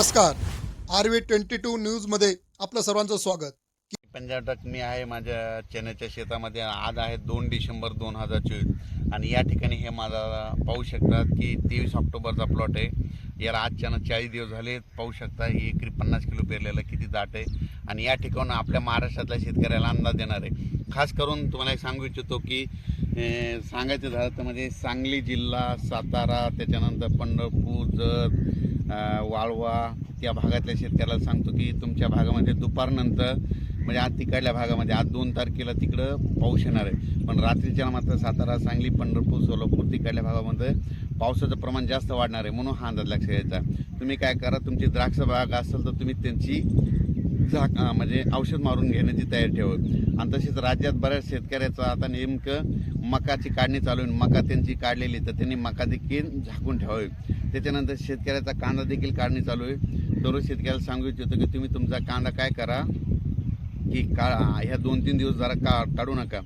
नमस्कार. R V twenty two न्यूजमध्ये आपलं सर्वांचं स्वागत. पंजाब मी आहे माझ्या चण्याच्या शेतामध्ये. आज आहे दोन डिसेंबर दोन हजार चोवीस. आणि या ठिकाणी हे माझा पाहू शकतात की तेवीस ऑक्टोबरचा प्लॉट आहे. याला आजच्यानं चाळीस दिवस झाले. पाहू शकता ही एकरी पन्नास किलो पेरलेलं किती दाट आहे. आणि या ठिकाणून आपल्या महाराष्ट्रातल्या शेतकऱ्याला अंदाज देणार आहे. खास करून तुम्हाला एक सांगू इच्छितो की सांगायचं झालं तर म्हणजे सांगली जिल्हा सातारा त्याच्यानंतर पंढरपूर जत वाळवा त्या भागातल्या शेतकऱ्याला सांगतो की तुमच्या भागामध्ये दुपारनंतर म्हणजे आज तिकडल्या भागामध्ये आज दोन तारखेला तिकडं पाऊस येणार आहे. पण रात्रीच्या मात्र सातारा सांगली पंढरपूर सोलापूर तिकडल्या भागामध्ये पावसाचं प्रमाण जास्त वाढणार आहे म्हणून हा अंदाज लक्ष घ्यायचा तुम्ही काय करा तुमची द्राक्ष बाग असेल तर तुम्ही त्यांची झाक म्हणजे औषध मारून घेण्याची तयारी ठेवत. आणि तसेच राज्यात बऱ्याच शेतकऱ्याचं आता नेमकं मकाची काढणी चालू आहे. मका त्यांची काढलेली तर त्यांनी मका देखील झाकून ठेवावी. त्याच्यानंतर शेतकऱ्याचा कांदा देखील काढणी चालू आहे. दररोज शेतकऱ्याला सांगू इच्छितो की तुम्ही तुमचा कांदा काय करा की का ह्या दोन तीन दिवस जरा का काढू नका.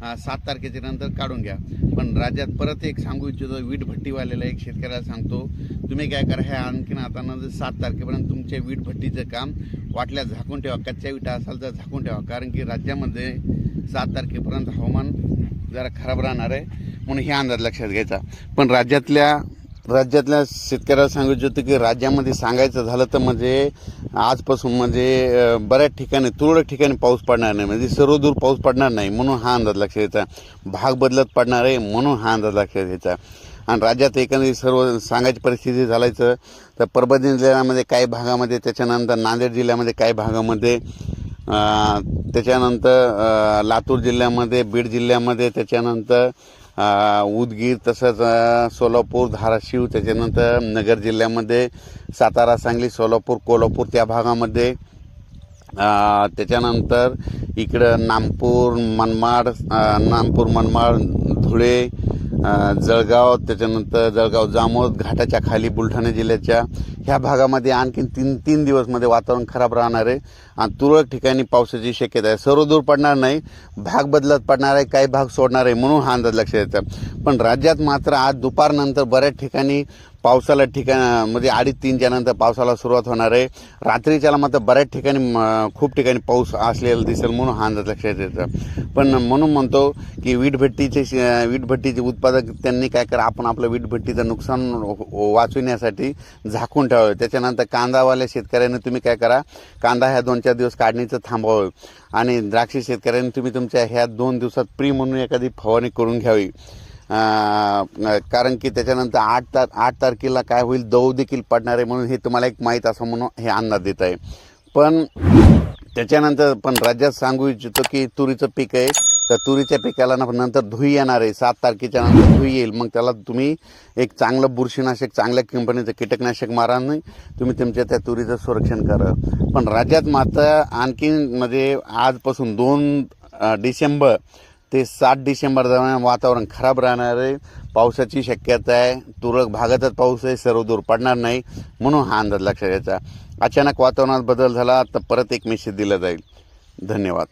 सात तारखेच्या नंतर काढून घ्या. पण राज्यात परत एक सांगू इच्छितो वीट भट्टीवाल्याला एक शेतकऱ्याला सांगतो तुम्ही काय करा हे आणखीन आता नंतर सात तारखेपर्यंत तुमच्या वीट भट्टीचं काम वाटल्या झाकून ठेवा कच्च्या विटा असाल तर झाकून ठेवा कारण की राज्यामध्ये सात तारखेपर्यंत हवामान जरा खराब राहणार आहे. म्हणून हे अंदाज लक्षात घ्यायचा. पण राज्यातल्या राज्यातल्या शेतकऱ्याला सांगू इच्छितो की राज्यामध्ये सांगायचं झालं तर म्हणजे आजपासून म्हणजे बऱ्याच ठिकाणी तुरळक ठिकाणी पाऊस पडणार नाही. म्हणजे सर्वदूर पाऊस पडणार नाही म्हणून हा अंदाज लक्षात घ्यायचा भाग बदलत पडणार आहे म्हणून हा अंदाज लक्षात घ्यायचा आणि राज्यात एकंदरीत सर्व सांगायची परिस्थिती झालायचं तर परभणी जिल्ह्यामध्ये काही भागामध्ये त्याच्यानंतर नांदेड जिल्ह्यामध्ये काही भागामध्ये त्याच्यानंतर लातूर जिल्ह्यामध्ये बीड जिल्ह्यामध्ये त्याच्यानंतर उदगीर तसंच सोलापूर धाराशिव त्याच्यानंतर नगर जिल्ह्यामध्ये सातारा सांगली सोलापूर कोल्हापूर त्या भागामध्ये. त्याच्यानंतर इकडं नामपूर मनमाड नामपूर मनमाड धुळे जळगाव त्याच्यानंतर जळगाव जामोद घाटाच्या खाली बुलढाणा जिल्ह्याच्या ह्या भागामध्ये आणखीन तीन तीन दिवसमध्ये वातावरण खराब राहणार आहे. आणि तुरळक ठिकाणी पावसाची शक्यता आहे. सर्व दूर पडणार नाही. भाग बदलत पडणार आहे. काही भाग सोडणार आहे म्हणून हा अंदाज लक्षात येतं. पण राज्यात मात्र आज दुपारनंतर बऱ्याच ठिकाणी पावसाला ठिकाण म्हणजे अडीच तीनच्या नंतर पावसाला सुरुवात होणार आहे. रात्रीच्याला मात्र बऱ्याच ठिकाणी खूप ठिकाणी पाऊस असलेला दिसेल म्हणून हा अंदाज लक्षात येतं. पण म्हणून म्हणतो की वीटभट्टीचे श- वीटभट्टीचे उत्पादक त्यांनी काय करा आपण आपलं वीटभट्टीचं नुकसान हो-, हो-, वाचविण्यासाठी झाकून ठेवावे त्याच्यानंतर कांदावाल्या शेतकऱ्यांनी तुम्ही काय करा कांदा ह्या दोन चार दिवस काढणीचं थांबवावं आणि द्राक्ष शेतकऱ्यांनी तुम्ही तुमच्या ह्या दोन दिवसात प्री म्हणून एखादी फवारणी करून घ्यावी. कारण की त्याच्यानंतर आठ तार आठ तारखेला काय होईल दव देखील पडणार आहे म्हणून हे तुम्हाला एक माहीत असं म्हणून हे अंदाज देत आहे. पण त्याच्यानंतर पण राज्यात सांगू इच्छितो की तुरीचं पीक आहे. तर तुरीच्या पिकाला ना नंतर धुई येणार आहे. सात तारखेच्या नंतर धुई येईल. मग त्याला तुम्ही एक चांगलं बुरशीनाशक चांगल्या कंपनीचं कीटकनाशक मारा नाही तुम्ही तुमच्या त्या तुरीचं संरक्षण करा. पण राज्यात मात्र आणखीन म्हणजे आजपासून दोन डिसेंबर ते सात डिसेंबर दरम्यान वातावरण खराब राहणार आहे. पावसाची शक्यता आहे. तुरळक भागातच पाऊस आहे. सर्व दूर पडणार नाही. म्हणून हा अंदाज लक्षात घ्यायचा. अचानक वातावरणात बदल झाला तर परत एक मेसेज दिला जाईल. धन्यवाद.